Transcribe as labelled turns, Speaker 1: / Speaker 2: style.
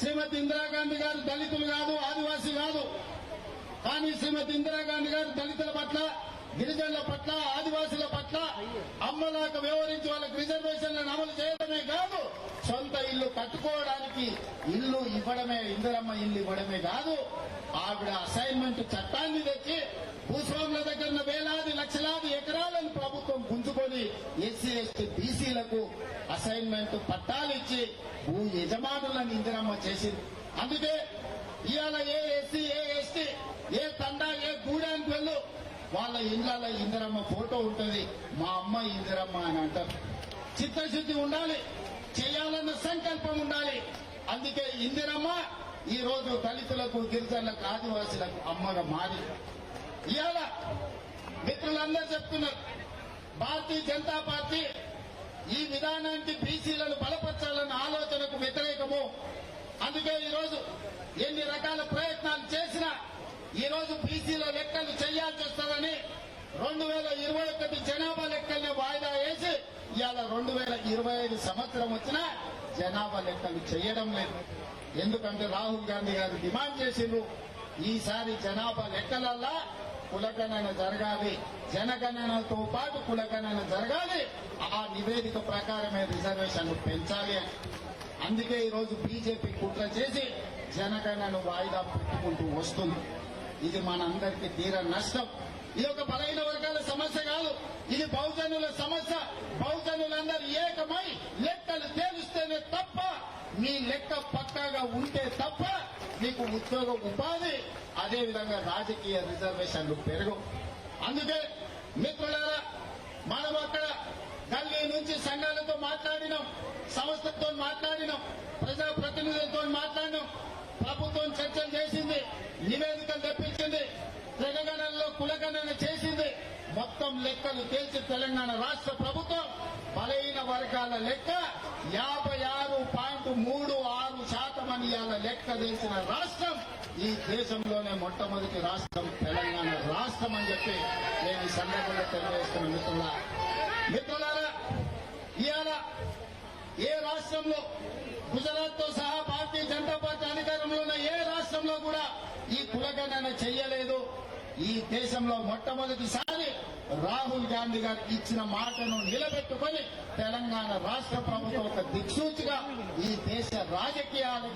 Speaker 1: శ్రీమతి ఇందిరాగాంధీ గారు దళితులు కాదు ఆదివాసీ కాదు. కానీ శ్రీమతి ఇందిరాగాంధీ గారు దళితుల పట్ల గిరిజనుల పట్ల ఆదివాసుల పట్ల అమ్మలాగా వ్యవహరించి వాళ్ళకి రిజర్వేషన్లను అమలు చేయడమే కాదు సొంత ఇల్లు కట్టుకోవడానికి ఇల్లు ఇవ్వడమే ఇందిరమ్మ ఇల్లు ఇవ్వడమే కాదు ఆవిడ అసైన్మెంట్ చట్టాన్ని తెచ్చి భూస్వాముల ప్రభుత్వం ఎస్సీ ఎస్టీ బీసీలకు అసైన్మెంట్ పట్టాలు ఇచ్చి భూ యజమానులను ఇందిరమ్మ చేసింది. అందుకే ఇవాళ ఏ ఎస్సీ ఏ ఎస్టీ ఏ తండా ఏ గూడానికి వెళ్ళు. వాళ్ళ ఇళ్ళలో ఇందిరమ్మ ఫోటో ఉంటుంది. మా అమ్మ ఇందిరమ్మ అని అంటారు. చిత్తశుద్ధి ఉండాలి. చేయాలన్న సంకల్పం ఉండాలి. అందుకే ఇందిరమ్మ ఈ రోజు దళితులకు గిరిజనులకు ఆదివాసులకు అమ్మగా మారి ఇవాళ మిత్రులందరూ చెప్తున్నారు. భారతీయ జనతా పార్టీ ఈ విధానానికి బీసీలను బలపరచాలన్న ఆలోచనకు వ్యతిరేకము. అందుకే ఈరోజు ఎన్ని రకాల ప్రయత్నాలు చేసినా ఈరోజు బీసీల లెక్కలు చేయాల్సి వస్తుందని రెండు వేల ఇరవై ఒకటి జనాభా లెక్కల్ని వాయిదా వేసి ఇవాళ రెండు వేల ఇరవై ఐదు సంవత్సరం వచ్చినా జనాభా లెక్కలు చేయడం లేదు. ఎందుకంటే రాహుల్ గాంధీ గారు డిమాండ్ చేసిండ్రు ఈసారి జనాభా లెక్కలల్లా కులగణన జరగాలి జనగణనతో పాటు కులగణన జరగాలి ఆ నివేదిక ప్రకారమే రిజర్వేషన్లు పెంచాలి అందుకే ఈరోజు బీజేపీ కుట్ర చేసి జనగణను వాయిదా పెట్టుకుంటూ వస్తుంది. ఇది మనందరికీ తీర నష్టం. ఇది ఒక బలహీన వర్గాల సమస్య కాదు. ఇది బహుజనుల సమస్య. బహుజనులందరూ ఏకమై లెక్కలు తేలిస్తేనే తప్ప మీ లెక్క పక్కాగా ఉంటే తప్ప మీకు ఉద్యోగ ఉపాధి అదేవిధంగా రాజకీయ రిజర్వేషన్లు పెరుగు. అందుకే మిత్రులారా మనం అక్కడ గల్లీ నుంచి సంఘాలతో మాట్లాడినాం సంస్థతో మాట్లాడినాం ప్రజాప్రతినిధులతో మాట్లాడినాం. ప్రభుత్వం చర్చలు చేసింది నివేదికలు తెప్పించింది తెలంగాణలో కులగణన చేసింది. మొత్తం లెక్కలు తేల్చి తెలంగాణ రాష్ట్ర ప్రభుత్వం బలహీన వర్గాల లెక్క యాభై ఆరు పాయింట్ మూడు ఆరు శాతం ఇవాళ లెక్క తెలిసిన రాష్ట్రం ఈ దేశంలోనే మొట్టమొదటి రాష్ట్రం తెలంగాణ రాష్ట్రం అని చెప్పి నేను ఈ సందర్భంగా తెలియజేస్తున్న మిత్రుల మిత్రులారా ఇవాళ ఏ రాష్ట్రంలో గుజరాత్తో సహా భారతీయ జనతా పార్టీ అధికారంలో ఉన్న ఏ రాష్ట్రంలో కూడా ఈ కులగణన చెయ్యలేదు? ఈ దేశంలో మొట్టమొదటిసారి రాహుల్ గాంధీ గారు ఇచ్చిన మాటను నిలబెట్టుకుని తెలంగాణ రాష్ట్ర ప్రభుత్వం ఒక దిక్సూచిగా ఈ దేశ